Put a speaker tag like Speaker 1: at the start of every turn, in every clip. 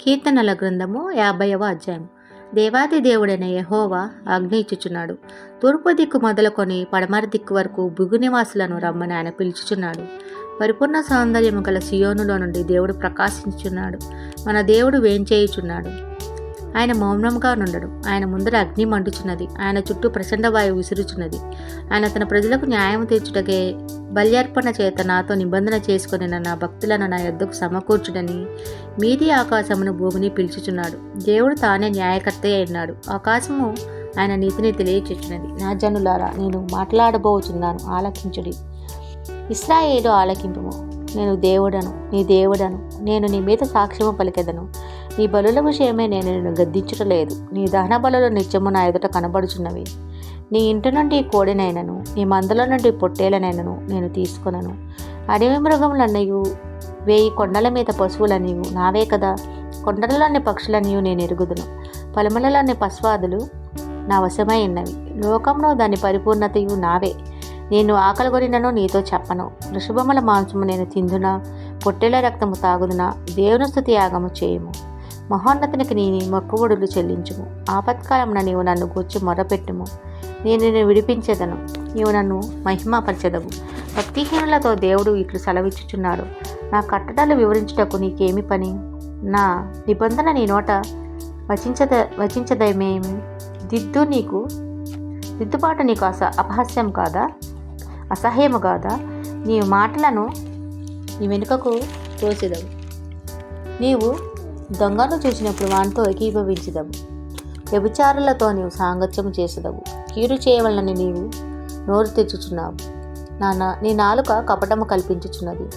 Speaker 1: కీర్తనల గ్రంథము యాభైవ అధ్యాయం. దేవాది దేవుడైన యహోవా ఆజ్ఞ ఇచ్చుచున్నాడు తూర్పు దిక్కు మొదలుకొని పడమర దిక్కు వరకు భుగునివాసులను రమ్మని ఆయన పిలుచుచున్నాడు. పరిపూర్ణ సౌందర్యము గల సియోనులో నుండి దేవుడు ప్రకాశించుచున్నాడు. మన దేవుడు వేంచేయుచున్నాడు. ఆయన మౌనంగా నుండడు. ఆయన ముందర అగ్ని మండుచున్నది ఆయన చుట్టూ ప్రచండ వాయువు విసురుచున్నది. ఆయన తన ప్రజలకు న్యాయం తీర్చుటకే బల్యార్పణ చేత నాతో నిబంధన చేసుకుని నా భక్తులను నా యొద్దకు సమకూర్చుడని మీది ఆకాశమును భూమిని పిలుచుచున్నాడు. దేవుడు తానే న్యాయకర్త అయినాడు ఆకాశము ఆయన నీతిని తెలియచుచున్నది నా జనులారా నేను మాట్లాడబోచున్నాను. ఆలకించుడి. ఇస్రాయేలు ఆలకింపుము. నేను దేవుడను నీ దేవుడను. నేను నీ మీద సాక్ష్యము పలికెదను. నీ బలుల విషయమే నేను నిన్ను గద్దించటలేదు. నీ దహన బలులు నిత్యము నా ఎదుట కనబడుచున్నవి. నీ ఇంటి నుండి కోడినైనను నీ మందల నుండి పొట్టేలనైనను నేను తీసుకొనను. అడవి మృగములన్నయు వేయి కొండల మీద పశువులనియు నావే కదా. కొండలలోని పక్షులనియు నేను ఎరుగుదును. పొలములలోని పశ్వాదులు నా వశమై ఉన్నవి. లోకంలో దాని పరిపూర్ణతయు నావే. నేను ఆకలిగొనినను నీతో చెప్పను. వృషభముల మాంసము నేను తిందునా? పొట్టెల రక్తము తాగుదునా? దేవుని స్థుతి యాగము చేయము. మహోన్నతునికి నీ మొక్కుబడులు చెల్లించుము. ఆపత్కాలమున నీవు నన్ను గూర్చి మొరపెట్టుము. నేను నిన్ను విడిపించేదను. నీవు నన్ను మహిమపరచెదవు. భక్తిహీనులతో దేవుడు ఇట్లు సెలవిచ్చుచున్నాడు. నా కట్టడాలు వివరించుటకు నీకేమి పని? నా నిబంధన నీ నోట వచించద వచించదమేమి? దిద్దు నీకు దిద్దుబాటు నీకు అస అపహాస్యం కాదా? అసహ్యము కాదా? నీ మాటలను నీ వెనుకకు తోసిదవు నీవు దొంగను చూసినప్పుడు వానితో ఏకీభవించదవు. వ్యభిచారులతో నీవు సాంగత్యము చేసదవు. కీడు చేయవలనని నీవు నోరు తెచ్చుచున్నావు. నాన్న నీ నాలుక కపటము కల్పించుచున్నది.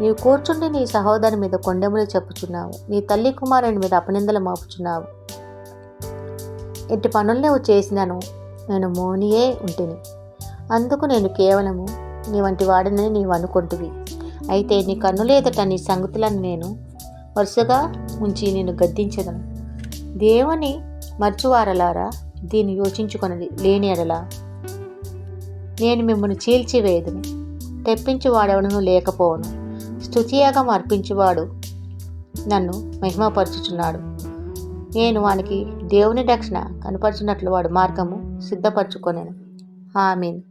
Speaker 1: నీవు కూర్చుండి నీ సహోదరి మీద కొండెములు చెప్పుచున్నావు. నీ తల్లి కుమారుని మీద అపనిందలు మోపుచున్నావు. ఎట్టి పనులు నువ్వు చేసినాను నేను మోనియే ఉంటిని. అందుకు నేను కేవలము నీ వంటి వాడిని నీవు అనుకుంటువి. అయితే నీ కన్నులేదట నీ సంగతులను నేను వరుసగా ఉంచి నేను గద్దించదను. దేవుని మర్చువారలారా దీన్ని యోచించుకొనది లేని ఎడలా. నేను మిమ్మల్ని చీల్చివేయదును. తెప్పించువాడెవడను లేకపోవను. స్థుతియాగం అర్పించువాడు నన్ను మహిమపరచుచున్నాడు. నేను వానికి దేవుని రక్షణ కనపరిచినట్లు వాడు మార్గము సిద్ధపరచుకొనేను. ఆమెను.